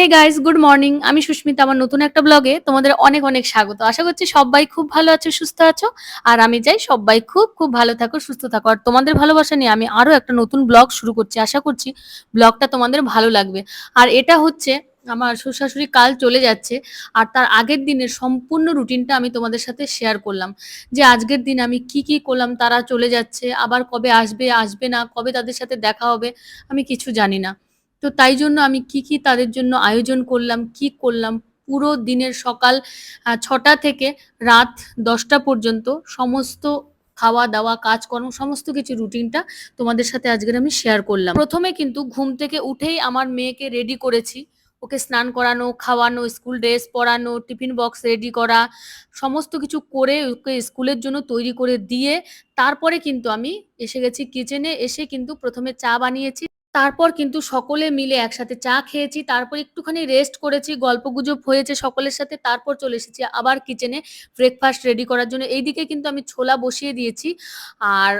Hey guys good morning আমি সুস্মিতা, আমার নতুন একটা ব্লগে তোমাদের অনেক অনেক স্বাগত। আশা করছি সবাই খুব ভালো আছো, সুস্থ আছো। আর আমি চাই সবাই খুব খুব ভালো থাকো, সুস্থ থাকো। আর তোমাদের ভালোবাসা নিয়ে আমি আরও একটা নতুন ব্লগ শুরু করছি। আশা করছি ব্লগটা তোমাদের ভালো লাগবে। আর এটা হচ্ছে আমার শ্বশুর কাল চলে যাচ্ছে আর তার আগের দিনের সম্পূর্ণ রুটিনটা আমি তোমাদের সাথে শেয়ার করলাম। যে আজকের দিন আমি কি কি করলাম, তারা চলে যাচ্ছে, আবার কবে আসবে আসবে না, কবে তাদের সাথে দেখা হবে, আমি কিছু জানি না। তো তাই জন্য আমি কি কি তাদের জন্য আয়োজন করলাম, কি করলাম, পুরো দিনের সকাল ছটা থেকে রাত দশটা পর্যন্ত সমস্ত খাওয়া দাওয়া, কাজকর্ম, সমস্ত কিছু রুটিনটা তোমাদের সাথে আজকের আমি শেয়ার করলাম। প্রথমে কিন্তু ঘুম থেকে উঠেই আমার মেয়েকে রেডি করেছি। ওকে স্নান করানো, খাওয়ানো স্কুল ড্রেস পরানো টিফিন বক্স রেডি করা, সমস্ত কিছু করে ওকে স্কুলের জন্য তৈরি করে দিয়ে তারপরে কিন্তু আমি এসে গেছি কিচেনে এসে কিন্তু প্রথমে চা বানিয়েছি। তারপর কিন্তু সকলে মিলে একসাথে চা খেয়েছি, তারপর একটুখানি রেস্ট করেছি, গল্পগুজব হয়েছে সকলের সাথে, তারপর চলে এসেছি আবার কিচেনে ব্রেকফাস্ট রেডি করার জন্য। এইদিকে কিন্তু আমি ছোলা বসিয়ে দিয়েছি আর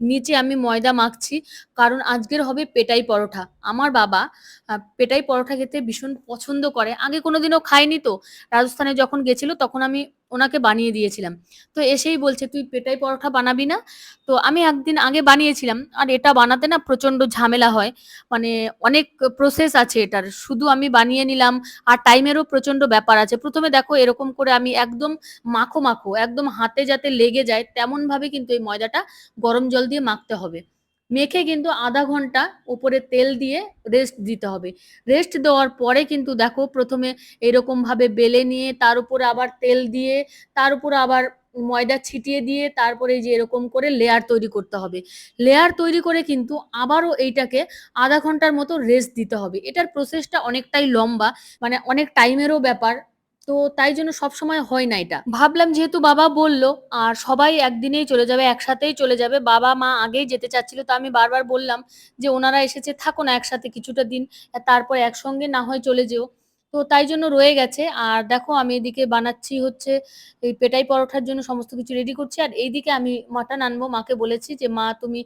নিচে আমি ময়দা মাখছি, কারণ আজকের হবে পেটাই পরোটা আমার বাবা পেটাই পরোটা খেতে ভীষণ পছন্দ করে। আগে কোনোদিনও খায়নি তো। রাজস্থানে যখন গেছিল তখন আমি ওনাকে বানিয়ে দিয়েছিলাম। তো এসেই বলছে, তুই পেটাই পরোটা বানাবি না? তো আমি একদিন আগে বানিয়েছিলাম, আর এটা বানাতে না প্রচণ্ড ঝামেলা হয়। মানে অনেক প্রসেস আছে এটার। শুধু আমি বানিয়ে নিলাম, আর টাইমেরও প্রচণ্ড ব্যাপার আছে। প্রথমে দেখো এরকম করে আমি একদম মাখো মাখো, একদম হাতে যাতে লেগে যায় তেমন ভাবে কিন্তু এই ময়দাটা গরম জল দিয়ে মাখতে হবে। মেখে কিন্তু আধা ঘণ্টা উপরে তেল দিয়ে রেস্ট দিতে হবে। রেস্ট দেওয়ার পরে কিন্তু দেখো প্রথমে এরকম ভাবে বেলে নিয়ে তার উপরে আবার তেল দিয়ে, তার উপরে আবার ময়দা ছিটিয়ে দিয়ে তারপরে যে এরকম করে লেয়ার তৈরি করতে হবে। লেয়ার তৈরি করে কিন্তু আবারও এইটাকে আধা ঘণ্টার মতো রেস্ট দিতে হবে। এটার প্রসেসটা অনেকটাই লম্বা মানে অনেক টাইমেরও ব্যাপার। তো তাই জন্য সব সময় হয় না এটা। ভাবলাম যেহেতু বাবা বলল, আর সবাই একদিনেই চলে যাবে, একসাথেই চলে যাবে, বাবা মা আগেই যেতে চাচ্ছিল, তো আমি বারবার বললাম যে ওনারা এসেছে, থাকো না একসাথে কিছুটা দিন, তারপর একসঙ্গে না হয় চলে যেও। তো তাই জন্য রয়ে গেছে, আর দেখো আমি এদিকে বানাচ্ছি হচ্ছে, এই পেটাই পরোটার জন্য সমস্ত কিছু রেডি করছি, আর এইদিকে আমি মাটন আনব, মাকে বলেছি যে মা তুমি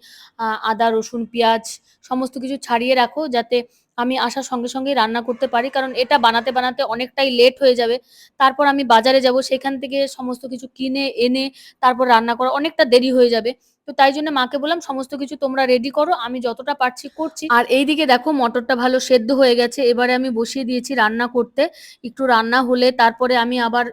আদা, রসুন, পেঁয়াজ, সমস্ত কিছু ছাড়িয়ে রাখো, যাতে আমি আসার সঙ্গে সঙ্গে রান্না করতে পারি, কারণ এটা বানাতে বানাতে অনেকটাই লেট হয়ে যাবে। তারপর আমি বাজারে যাব, সেখান থেকে সমস্ত কিছু কিনে, এনে তারপর রান্না করা অনেকটা দেরি হয়ে যাবে। তো তাই জন্য মাকে বললাম, সমস্ত কিছু তোমরা রেডি করো, আমি যতটা পারছি করছি। আর এইদিকে দেখো, মটরটা ভালো সেদ্ধ হয়ে গেছে। এবারে আমি বসিয়ে দিয়েছি রান্না করতে। একটু রান্না হলে তারপরে আমি আবার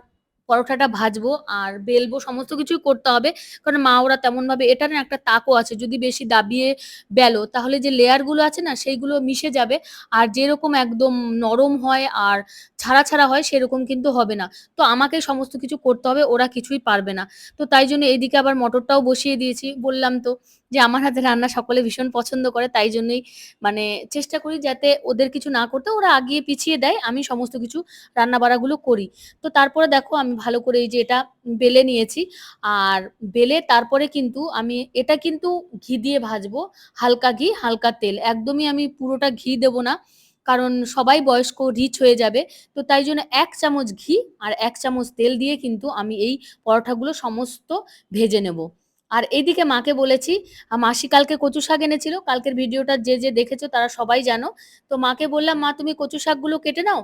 পরোটাটা ভাজবো আর বেলবো, সমস্ত কিছুই করতে হবে। কারণ মা ওরা তেমন ভাবে এটা না একটা তাকও আছে। যদি বেশি দাবিয়ে বেলো, তাহলে যে লেয়ারগুলো আছে না, সেইগুলো মিশে যাবে। আর যেরকম একদম নরম হয় আর ছাড়া ছাড়া হয় সেরকম কিন্তু হবে না। তো আমাকে সমস্ত কিছু করতে হবে, ওরা কিছুই পারবে না। তো তাই জন্য এইদিকে আবার মটরটাও বসিয়ে দিয়েছি, বললাম তো যে আমার হাতে রান্না সকলে ভীষণ পছন্দ করে, তাই জন্যই মানে চেষ্টা করি যাতে ওদের কিছু না করতে, ওরা আগিয়ে পিছিয়ে দেয়, আমি সমস্ত কিছু রান্না বাড়াগুলো করি। তো তারপরে দেখো আমি ভালো করে এই যে এটা বেলে নিয়েছি, আর বেলে তারপরে কিন্তু আমি এটা কিন্তু ঘি দিয়ে ভাজবো, হালকা ঘি, হালকা তেল, একদমই আমি পুরোটা ঘি দেবো না। কারণ সবাই বয়স্ক রিচ হয়ে যাবে। তো তাই জন্য এক চামচ ঘি আর এক চামচ তেল দিয়ে কিন্তু আমি এই পরোঠাগুলো সমস্ত ভেজে নেব। আর এদিকে মাকে বলেছি মাসি কালকে কচু শাক এনেছিল। কালকের ভিডিওটা যে যে দেখেছ তারা সবাই জানো। তো মাকে বললাম, মা, তুমি কচু শাকগুলো কেটে নাও।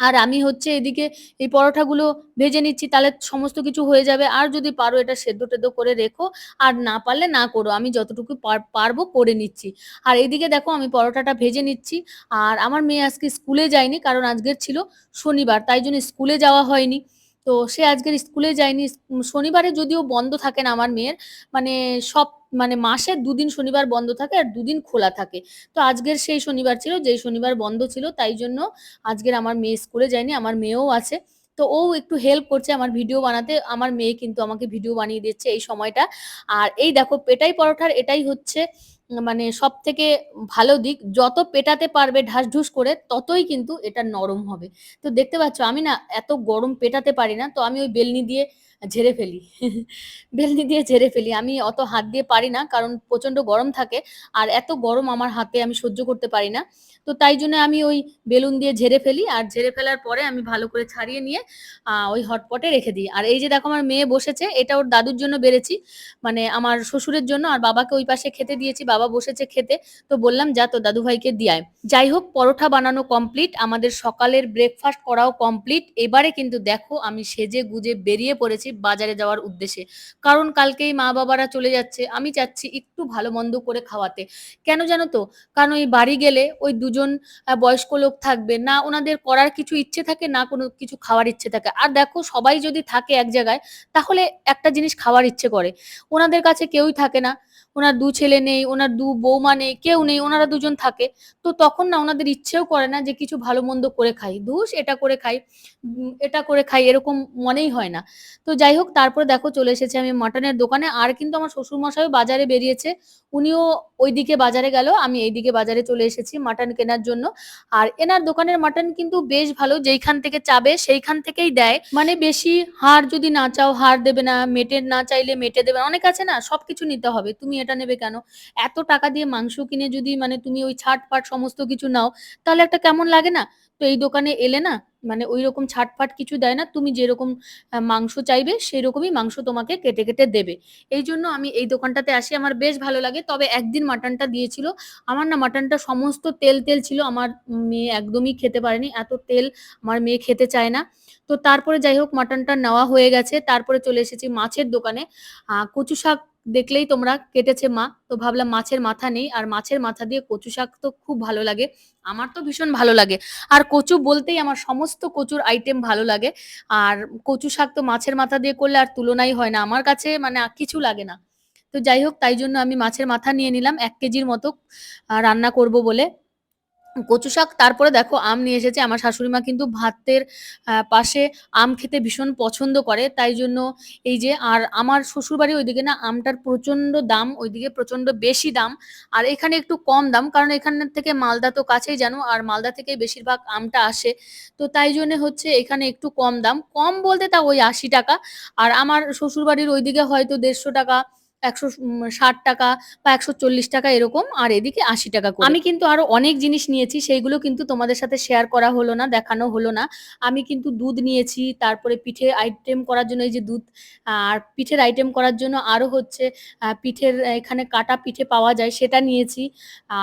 আর আমি হচ্ছে এদিকে এই পরোটাগুলো ভেজে নিচ্ছি, তাহলে সমস্ত কিছু হয়ে যাবে। আর যদি পারো এটা সেদ্ধ টেদ্ধ করে রেখো, আর না পারলে না করো। আমি যতটুকু পার- পারব করে নিচ্ছি। আর এদিকে দেখো আমি পরোটাটা ভেজে নিচ্ছি। আর আমার মেয়ে আজকে স্কুলে যায়নি, কারণ আজকের ছিল শনিবার, তাই জন্য স্কুলে যাওয়া হয়নি। তো সে আজকের স্কুলে যায়নি শনিবারে যদিও বন্ধ থাকে না আমার মেয়ের মানে সব মানে মাসে দুদিন শনিবার বন্ধ থাকে আর দুদিন খোলা থাকে। তো আজকের সেই শনিবার ছিল, যেই শনিবার বন্ধ ছিল, তাই জন্য আজকের আমার মেয়ে স্কুলে যায়নি, আমার মেয়েও আছে। তো ও একটু হেল্প করছে আমার ভিডিও বানাতে, আমার মেয়ে কিন্তু আমাকে ভিডিও বানিয়ে দিচ্ছে এই সময়টা। আর এই দেখো, পেটাই পরোঠার এটাই হচ্ছে মানে সব থেকে ভালো দিক, যত পেটাতে পারবে ঢাস ঢুস করে, ততই কিন্তু এটা নরম হবে। তো দেখতে পাচ্ছ, আমি না এত গরম পেটাতে পারি না, তো আমি ওই বেলনি দিয়ে ঝেড়ে ফেলি। বেলনি দিয়ে ঝেড়ে ফেলি। আমি অত হাত দিয়ে পারি না, কারণ প্রচণ্ড গরম থাকে আর এত গরম আমার হাতে আমি সহ্য করতে পারি না। তো তাই জন্য আমি ওই বেলুন দিয়ে ঝেড়ে ফেলি আর ঝেড়ে ফেলার পরে আমি ভালো করে ছাড়িয়ে নিয়ে ওই হটপটে রেখে দিই। আর এই যে দেখো আমার মেয়ে বসেছে, এটা ওর দাদুর জন্য বেড়েছি। মানে আমার শ্বশুরের জন্য আর বাবাকে ওই পাশে খেতে দিয়েছি, বাবা বসেছে খেতে। তো বললাম, যা তো দাদু ভাইকে দিয়ায় যাই হোক, পরোটা বানানো কমপ্লিট আমাদের সকালের ব্রেকফাস্ট করাও কমপ্লিট এবারে কিন্তু দেখো আমি সেজে গুজে বেরিয়ে পড়েছি বাজারে যাওয়ার উদ্দেশ্যে। কারণ কালকেই মা বাবারা চলে যাচ্ছে, আমি চাচ্ছি একটু ভালো মন্দ করে খাওয়াতে। কেন জানো তো? কারণ ওই বাড়ি গেলে ওই দুজন বয়স্ক লোক থাকবে। না ওনাদের করার কিছু ইচ্ছে থাকে, না কোনো কিছু খাওয়ার ইচ্ছে থাকে। আর দেখো, সবাই যদি থাকে এক জায়গায়, তাহলে একটা জিনিস খাওয়ার ইচ্ছে করে। ওনাদের কাছে কেউই থাকে না। ওনার দু ছেলে নেই, ওনার দু বৌমা নেই, কেউ নেই, ওনারা দুজন থাকে। তো তখন না ওনাদের ইচ্ছেও করে না যে কিছু ভালো মন্দ করে খাই। ধুস, এটা করে খাই এটা করে খাই, এরকম মনেই হয় না। তো যাই হোক তারপরে দেখো চলে এসেছে আমি মাটনের দোকানে। আর কিন্তু আমার শ্বশুর মশাইও বাজারে বেরিয়েছে। উনিও ওইদিকে বাজারে গেল, আমি এইদিকে বাজারে চলে এসেছি মাটন কেনার জন্য। আর এনার দোকানের মাটন কিন্তু বেশ ভালো, যেইখান থেকে চাবে সেইখান থেকেই দেয়। মানে বেশি হাড় যদি না চাও, হাড় দেবে না, মেটে না চাইলে মেটে দেবে অনেক আছে না, সবকিছু নিতে হবে। তুমি এটা নেবে কেন? এত টাকা দিয়ে মাংস কিনে যদি মানে তুমি ওই ছাট পাট সমস্ত কিছু নাও, তাহলে একটা কেমন লাগে না? তো এই দোকানে এলে না মানে ওই রকম ছাটফাট কিছু দেয় না, তুমি যেরকম মাংস চাইবে সেই রকমই মাংস তোমাকে কেটে কেটে দেবে। এই জন্য আমি এই দোকানটাতে আসি, আমার বেশ ভালো লাগে। তবে একদিন মাটনটা দিয়েছিল, আমার না মাটনটা সমস্ত তেল তেল ছিল, আমার মেয়ে একদমই খেতে পারেনি, এত তেল আমার মেয়ে খেতে চায় না। তো তারপরে যাই হোক, মাটনটা নেওয়া হয়ে গেছে, তারপরে চলে এসেছি মাছের দোকানে। কচু শাক দেখলেই তোমরা কেটেছে মা। তো ভাবলাম মাছের মাথা নেই, আর মাছের মাথা দিয়ে কচু শাক তো খুব ভালো লাগে। আমার তো ভীষণ ভালো লাগে। আর কচু বলতেই আমার সমস্ত কচুর আইটেম ভালো লাগে। আর কচু শাক তো মাছের মাথা দিয়ে করলে আর তুলনাই হয় না। আমার কাছে মানে কিছু লাগে না। তো যাই হোক, তাই জন্য আমি মাছের মাথা নিয়ে নিলাম। এক কেজির মতো রান্না করব বলে। কচু শাক, তারপরে দেখো আম নিয়ে এসেছে। আমার শাশুড়ি মা কিন্তু ভাতের পাশে আম খেতে ভীষণ পছন্দ করে। তাই জন্য এই যে, আর আমার শ্বশুর বাড়ি ওইদিকে না আমটার প্রচণ্ড দাম, ওইদিকে প্রচণ্ড বেশি দাম। আর এখানে একটু কম দাম, কারণ এখান থেকে মালদা তো কাছেই জানো, আর মালদা থেকে বেশিরভাগ আমটা আসে। তো তাই জন্য হচ্ছে এখানে একটু কম দাম। কম বলতে তা ওই আশি টাকা। আর আমার শ্বশুর বাড়ির ওইদিকে হয়তো দেড়শো টাকা একশো ষাট টাকা বা একশো চল্লিশ টাকা এরকম, আর এদিকে আশি টাকা আমি কিন্তু আরও অনেক জিনিস নিয়েছি, সেইগুলো কিন্তু তোমাদের সাথে শেয়ার করা হলো না, দেখানো হলো না। আমি কিন্তু দুধ নিয়েছি, তারপরে পিঠে আইটেম করার জন্য এই যে দুধ, আর পিঠের আইটেম করার জন্য আরও হচ্ছে পিঠের, এখানে কাটা পিঠে পাওয়া যায়, সেটা নিয়েছি।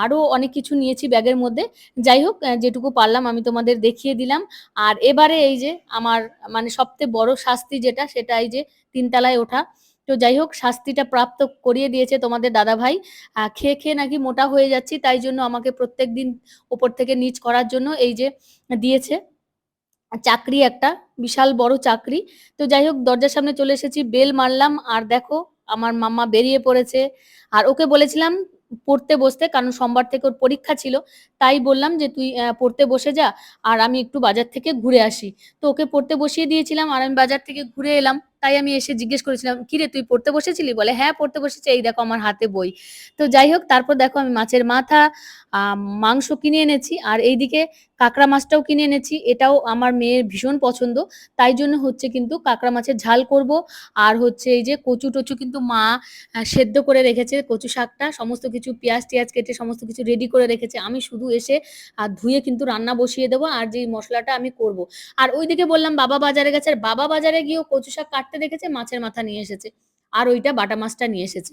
আরও অনেক কিছু নিয়েছি ব্যাগের মধ্যে। যাই হোক যেটুকু পারলাম আমি তোমাদের দেখিয়ে দিলাম। আর এবারে এই যে আমার মানে সবচেয়ে বড় শাস্তি যেটা, সেটা এই যে তিনতলায় ওঠা। তো যাই হোক, শাস্তিটা প্রাপ্ত করিয়ে দিয়েছে তোমাদের দাদা ভাই খেয়ে খেয়ে নাকি মোটা হয়ে যাচ্ছি, তাই জন্য আমাকে প্রত্যেকদিন ওপর থেকে নিচ করার জন্য এই যে দিয়েছে। চাকরি একটা, বিশাল বড় চাকরি। তো যাই হোক, দরজার সামনে চলে এসেছি, বেল মারলাম। আর দেখো, আমার মাম্মা বেরিয়ে পড়েছে। আর ওকে বলেছিলাম পড়তে বসতে, কারণ সোমবার থেকে ওর পরীক্ষা ছিল। তাই বললাম যে, তুই পড়তে বসে যা, আর আমি একটু বাজার থেকে ঘুরে আসি। তো ওকে পড়তে বসিয়ে দিয়েছিলাম, আর আমি বাজার থেকে ঘুরে এলাম। তাই আমি এসে জিজ্ঞেস করেছিলাম, কিরে, তুই পড়তে বসেছিলি? বলে হ্যাঁ পড়তে বসেছি। এই দেখো আমার হাতে বই। তো যাই হোক, তারপর দেখো আমি মাছের মাথা মাংস কিনে এনেছি। আর এইদিকে কাঁকড়া মাছটাও কিনে এনেছি। এটাও আমার মেয়ের ভীষণ পছন্দ। তাই জন্য হচ্ছে কিন্তু কাঁকড়া মাছের ঝাল করব। আর হচ্ছে এই যে কচু টচু কিন্তু মা সেদ্ধ করে রেখেছে। কচু শাকটা, সমস্ত কিছু পেঁয়াজ টিয়াজ কেটে সমস্ত কিছু রেডি করে রেখেছে। আমি শুধু এসে আর ধুয়ে কিন্তু রান্না বসিয়ে দেবো। আর যে মশলাটা আমি করব। আর ওইদিকে বললাম বাবা বাজারে গেছে। আর বাবা বাজারে গিয়েও কচু শাক কাটতে দেখেছে, মাছের মাথা নিয়ে এসেছে। আর ওইটা বাটা মাছটা নিয়ে এসেছে।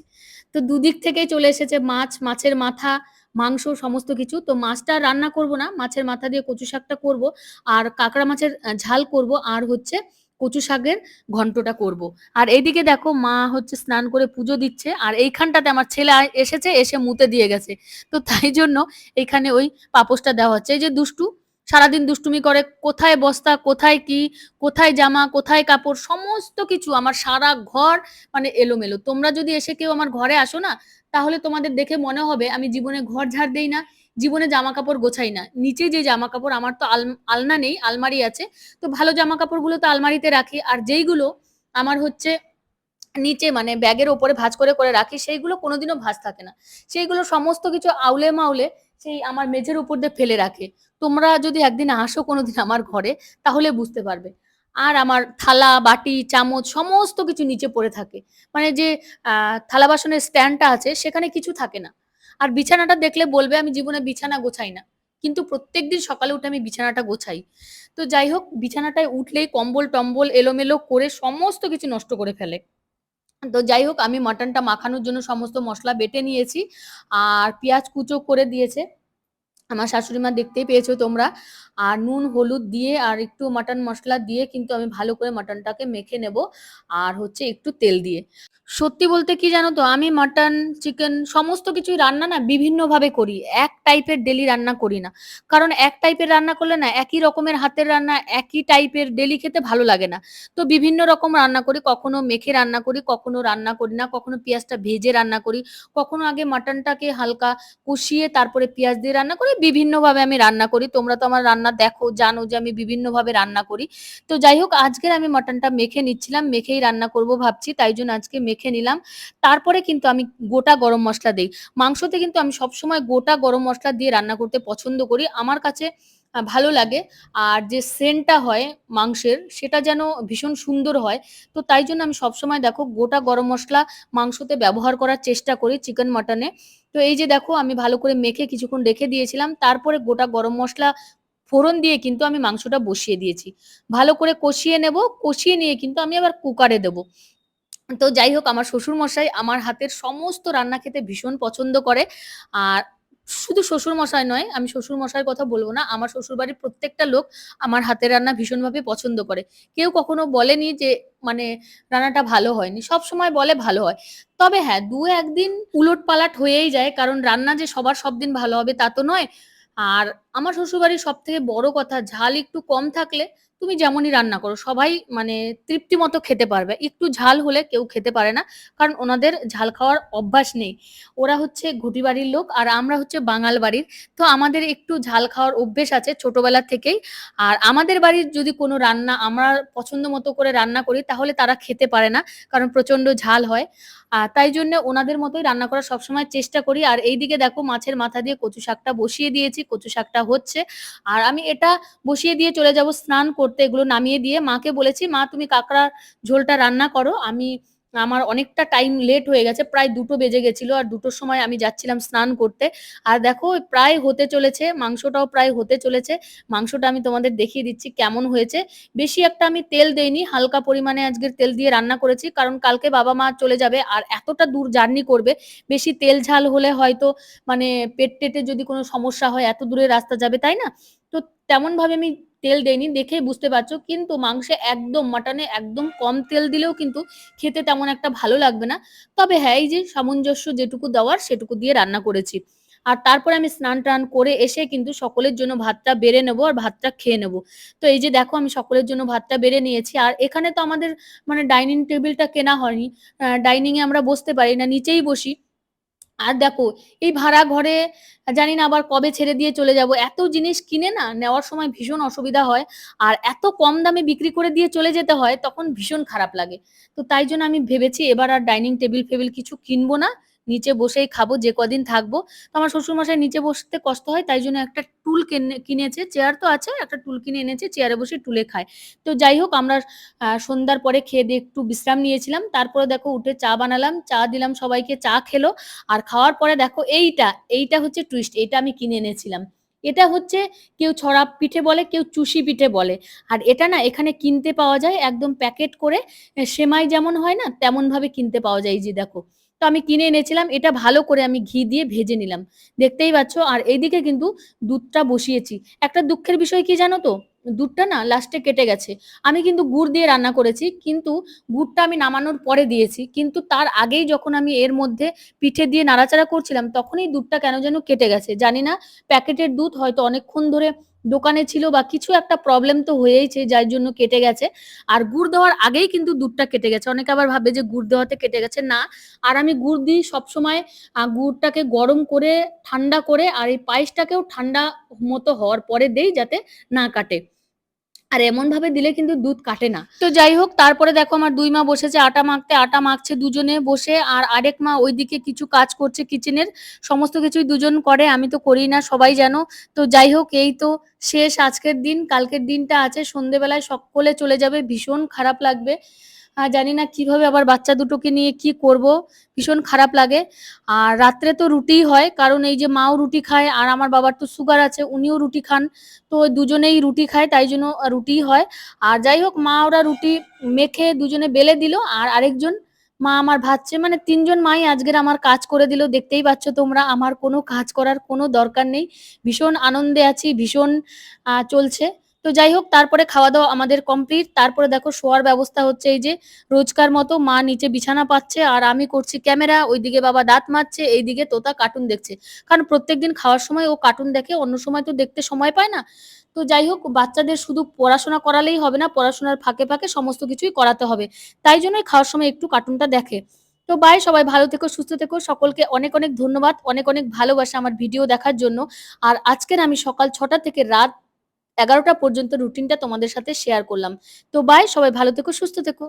তো দুদিক থেকেই চলে এসেছে মাছ, মাছের মাথা, মাংস সমস্ত কিছু। তো মাছটা রান্না করব না, মাছের মাথা দিয়ে কচু শাকটা করব। আর কাঁকড়া মাছের ঝাল করব। আর হচ্ছে কচু শাকের ঘন্টটা করব। আর এইদিকে দেখো মা হচ্ছে স্নান করে পুজো দিচ্ছে। আর এইখানটাতে আমার ছেলে এসেছে, এসে মুতে দিয়ে গেছে। তো তাই জন্য এখানে ওই পাপোশটা দেওয়া হচ্ছে। এই যে দুষ্টু সারাদিন দুষ্টুমি করে, কোথায় বস্তা, কোথায় কি, কোথায় জামা, কোথায় কাপড়, সমস্ত কিছু আমার সারা ঘর মানে এলোমেলো। তোমরা যদি এসে কেউ আমার ঘরে আসো না, তাহলে তোমাদের দেখে মনে হবে আমি জীবনে ঘর ঝাড় দেই না, জীবনে জামা কাপড় গোছাই না। নিচে যে জামা কাপড় আমার তো আল আলনা নেই, আলমারি আছে, তো ভালো জামা কাপড়গুলো তো আলমারিতে রাখি। আর যেইগুলো আমার হচ্ছে নিচে মানে ব্যাগের ওপরে ভাঁজ করে করে রাখি, সেইগুলো কোনোদিনও ভাঁজ থাকে না। সেইগুলো সমস্ত কিছু আউলে মাউলে সেই আমার মেঝের উপর দিয়ে ফেলে রাখে। তোমরা যদি একদিন আসো কোনোদিন আমার ঘরে, তাহলে বুঝতে পারবে। আর আমার থালা, বাটি, চামচ, সমস্ত কিছু নিচে পড়ে থাকে। মানে যে থালা বাসনের স্ট্যান্ডটা আছে, সেখানে কিছু থাকে না। আর বিছানাটা দেখলে বলবে, আমি জীবনে বিছানা গোছাই না। কিন্তু প্রত্যেকদিন সকালে উঠে আমি বিছানাটা গোছাই। তো যাই হোক, বিছানাটায় উঠলেই কম্বল টম্বল এলোমেলো করে সমস্ত কিছু নষ্ট করে ফেলে। তো যাই হোক, আমি মাটনটা মাখানোর জন্য সমস্ত মশলা বেটে নিয়েছি, আর পেঁয়াজ কুচো করে দিয়েছে। আমার শাশুড়ি মা দেখতেই পেয়েছ তোমরা। আর নুন, হলুদ দিয়ে আর একটু মাটন মশলা দিয়ে কিন্তু আমি ভালো করে মাটনটাকে মেখে নেব। আর হচ্ছে একটু তেল দিয়ে। সত্যি বলতে কি জানো তো, আমি মাটন চিকেন সমস্ত কিছুই রান্না না বিভিন্ন ভাবে করি। এক টাইপের ডেলি রান্না করি না। কারণ এক টাইপের রান্না করলে না, একই রকমের হাতের রান্না, একই টাইপের ডেলি খেতে ভালো লাগে না। তো বিভিন্ন রকম রান্না করি, কখনো মেখে রান্না করি, কখনো রান্না করি না, কখনো পেঁয়াজটা ভেজে রান্না করি, কখনো আগে মাটনটাকে হালকা কষিয়ে তারপরে পেঁয়াজ দিয়ে রান্না করি বিভিন্নভাবে আমি রান্না করি। তোমরা তো আমার রান্না দেখো, জানো যে আমি বিভিন্নভাবে রান্না করি। তো যাই হোক, আজকের আমি মাটনটা মেখে নিচ্ছিলাম, মেখেই রান্না করব ভাবছি, তাই জন্য আজকে মেখে নিলাম। তারপরে কিন্তু আমি গোটা গরম মশলা দেই। মাংসতে কিন্তু আমি সবসময় গোটা গরম মশলা দিয়ে রান্না করতে পছন্দ করি। আমার কাছে ভালো লাগে। আর যে সেন্টটা হয় মাংসের, সেটা যেন ভীষণ সুন্দর হয়। তো তাই জন্য আমি সবসময় দেখো গোটা গরম মশলা মাংসতে ব্যবহার করার চেষ্টা করি চিকেন মাটনে। তো এই যে দেখো, আমি ভালো করে মেখে কিছুক্ষণ রেখে দিয়েছিলাম, তারপরে গোটা গরম মশলা ফোড়ন দিয়ে কিন্তু আমি মাংসটা বসিয়ে দিয়েছি। ভালো করে কষিয়ে নেব, কষিয়ে নিয়ে কিন্তু আমি আবার কুকারে দেব। তো যাই হোক, আমার শ্বশুর মশাই আমার হাতের সমস্ত রান্না খেতে ভীষণ পছন্দ করে। আর শুধু শ্বশুর মশাই নয়, আমি শ্বশুর মশাইয়ের কথা বলব না, আমার শ্বশুর বাড়ির প্রত্যেকটা লোক আমার হাতের রান্না ভীষণভাবে পছন্দ করে। কেউ কখনো বলেনি যে মানে রান্নাটা ভালো হয়নি, সব সময় বলে ভালো হয়। তবে হ্যাঁ দু একদিন উলট পালাট হয়েই যায়, কারণ রান্না যে সবার সব দিন ভালো হবে তা তো নয়। আর আমার শ্বশুরবাড়ির সব থেকে বড় কথা, ঝাল একটু কম থাকলে তুমি যেমনই রান্না করো, সবাই মানে তৃপ্তি মতো খেতে পারবে। একটু ঝাল হলে কেউ খেতে পারে না, কারণ ওনাদের ঝাল খাওয়ার অভ্যাস নেই। ওরা হচ্ছে ঘুটি বাড়ির লোক আর আমরা হচ্ছে বাঙাল বাড়ির। তো আমাদের একটু ঝাল খাওয়ার অভ্যেস আছে ছোটবেলা থেকেই। আর আমাদের বাড়ির যদি কোনো রান্না আমরা পছন্দ মতো করে রান্না করি, তাহলে তারা খেতে পারে না, কারণ প্রচণ্ড ঝাল হয়। তাই জন্য ওনাদের মতোই রান্না করার সবসময় চেষ্টা করি। আর এইদিকে দেখো মাছের মাথা দিয়ে কচু শাকটা বসিয়ে দিয়েছি, কচু শাকটা হচ্ছে। আর আমি এটা বসিয়ে দিয়ে চলে যাব স্নান করতে, এগুলো নামিয়ে দিয়ে। মাকে বলেছি, মা, তুমি কাঁকড়ার ঝোলটা রান্না করো। আমি আমার অনেকটা টাইম লেট হয়ে গেছে, প্রায় দুটো বেজে গেছিল আর দুটোর সময় আমি যাচ্ছিলাম স্নান করতে। আর দেখো, প্রায় হতে চলেছে, মাংসটাও প্রায় হতে চলেছে। মাংসটা আমি তোমাদের দেখিয়ে দিচ্ছি কেমন হয়েছে। বেশি একটা আমি তেল দেইনি, হালকা পরিমাণে আজকের তেল দিয়ে রান্না করেছি, কারণ কালকে বাবা মা চলে যাবে আর এতটা দূর জার্নি করবে। বেশি তেল ঝাল হলে হয়তো মানে পেট টেটে যদি কোনো সমস্যা হয়, এত দূরে রাস্তা যাবে, তাই না? তো তেমন ভাবে আমি তেল দেইনি দেখেই বুঝতে পারছ। কিন্তু মাংসে একদম, মাটনে একদম কম তেল দিলেও কিন্তু খেতে তেমন একটা ভালো লাগবে না। তবে হ্যাঁ এই যে সামঞ্জস্য যেটুকু দেওয়ার, সেটুকু দিয়ে রান্না করেছি। আর তারপরে আমি স্নান টান করে এসে কিন্তু সকলের জন্য ভাতটা বেড়ে নেব আর ভাতটা খেয়ে নেব। তো এই যে দেখো, আমি সকলের জন্য ভাতটা বেড়ে নিয়েছি। আর এখানে তো আমাদের মানে ডাইনিং টেবিলটা কেনা হয়নি। ডাইনিং এ আমরা বসতে পারি না, নিচেই বসি। আর দেখো, এই ভাড়া ঘরে, জানি না আবার কবে ছেড়ে দিয়ে চলে যাব, এত জিনিস কিনে না নেওয়ার সময় ভীষণ অসুবিধা হয়, আর এত কম দামে বিক্রি করে দিয়ে চলে যেতে হয়, তখন ভীষণ খারাপ লাগে। তো তাই জন্য আমি ভেবেছি এবার আর ডাইনিং টেবিল ফেবিল কিছু কিনবো না নিচে বসেই খাব, যে কদিন থাকব। তো আমার শ্বশুরমশাই নিচে বসতে কষ্ট হয়, তাই জন্য একটা টুল কিনেছে, চেয়ার তো আছে, একটা টুল কিনে এনেছে, চেয়ারে বসে টুলে খায়। তো যাই হোক, আমরা সন্ধ্যার পরে খেয়ে দিয়ে একটু বিশ্রাম নিয়েছিলাম, তারপরে দেখো উঠে চা বানালাম, চা দিলাম, সবাইকে চা খেলো, আর খাওয়ার পরে দেখো এইটা এইটা হচ্ছে টুইস্ট এটা আমি কিনে এনেছিলাম। এটা হচ্ছে কেউ ছড়া পিঠে বলে, কেউ চুষি পিঠে বলে। আর এটা না, এখানে কিনতে পাওয়া যায়, একদম প্যাকেট করে সেমাই যেমন হয় না তেমন ভাবে কিনতে পাওয়া যায় যে দেখো। তো আমি কিনে এনেছিলাম, এটা ভালো করে আমি ঘি দিয়ে ভেজে নিলাম। দেখতেই পাচ্ছ, আর এইদিকে কিন্তু দুধটা বসিয়েছি। একটা দুঃখের বিষয় কি জানো তো? দুধটা না লাস্টে কেটে গেছে। আমি কিন্তু গুড় দিয়ে রান্না করেছি, কিন্তু গুড়টা আমি নামানোর পরে দিয়েছি, কিন্তু তার আগেই যখন আমি এর মধ্যে পিঠে দিয়ে নাড়াচাড়া করছিলাম, তখনই দুধটা কেন যেন কেটে গেছে। জানি না, প্যাকেটের দুধ হয়তো অনেকক্ষণ ধরে দোকানে ছিল বা কিছু একটা প্রবলেম তো হয়েইছে, যার জন্য কেটে গেছে। আর গুড় দেওয়ার আগেই কিন্তু দুধটা কেটে গেছে। অনেকে আবার ভাবে যে গুড় দেওয়াতে কেটে গেছে। না, আর আমি গুড় দিই সবসময় গুড়টাকে গরম করে, ঠান্ডা করে, আর এই পায়েসটাকেও ঠান্ডা মতো হওয়ার পরে দেই যাতে না কাটে। আর এমন ভাবে দিলে কিন্তু দুধ কাটে না। তো যাই হোক, তারপরে দেখো আমার দুই মা বসেছে, আটা মাখতে, আটা মাখছে দুজনে বসে, আর আরেক মা ওইদিকে কিছু কাজ করছে কিচেনের সমস্ত কিছুই দুজন করে, আমি তো করি না, সবাই জানো। তো যাই হোক, এই তো শেষ আজকের দিন, কালকের দিনটা আছে, সন্ধেবেলায় সকলে চলে যাবে, ভীষণ খারাপ লাগবে। আর জানি না কীভাবে আবার বাচ্চা দুটোকে নিয়ে কি করব, ভীষণ খারাপ লাগে। আর রাত্রে তো রুটিই হয়, কারণ এই যে মাও রুটি খায়, আর আমার বাবার তো সুগার আছে, উনিও রুটি খান। তো দুজনেই রুটি খায়, তাই জন্য রুটি হয়। আর যাই হোক, মা ওরা রুটি মেখে দুজনে বেলে দিল, আর আরেকজন মা আমার ভাবছে মানে তিনজন মাই আজকের আমার কাজ করে দিল, দেখতেই পাচ্ছ তোমরা, আমার কোনো কাজ করার কোনো দরকার নেই। ভীষণ আনন্দে আছি, ভীষণ চলছে। তো যাই হোক তারপরে খাওয়া দাওয়া আমাদের কমপ্লিট তারপরে দেখো, শোয়ার ব্যবস্থা হচ্ছে এই যে, রোজকার মতো মা নিচে বিছানা পাচ্ছে আর আমি করছি ক্যামেরা, ওইদিকে বাবা দাঁত মারছে এইদিকে তোতা কার্টুন দেখছে। কারণ প্রত্যেকদিন খাওয়ার সময় ও কার্টুন দেখে, অন্য সময় তো দেখতে সময় পায় না। তো যাই হোক বাচ্চাদের শুধু পড়াশোনা করালেই হবে না, পড়াশোনার ফাঁকে ফাঁকে সমস্ত কিছুই করাতে হবে। তাই জন্যই খাওয়ার সময় একটু কার্টুনটা দেখে। তো বাই সবাই ভালো থেকো, সুস্থ থেকো। সকলকে অনেক অনেক ধন্যবাদ, অনেক অনেক ভালোবাসা আমার ভিডিও দেখার জন্য। আর আজকের আমি সকাল ছটা থেকে রাত এগারোটা পর্যন্ত রুটিনটা তোমাদের সাথে শেয়ার করলাম। তো বাই সবাই ভালো থেকো সুস্থ থেকো।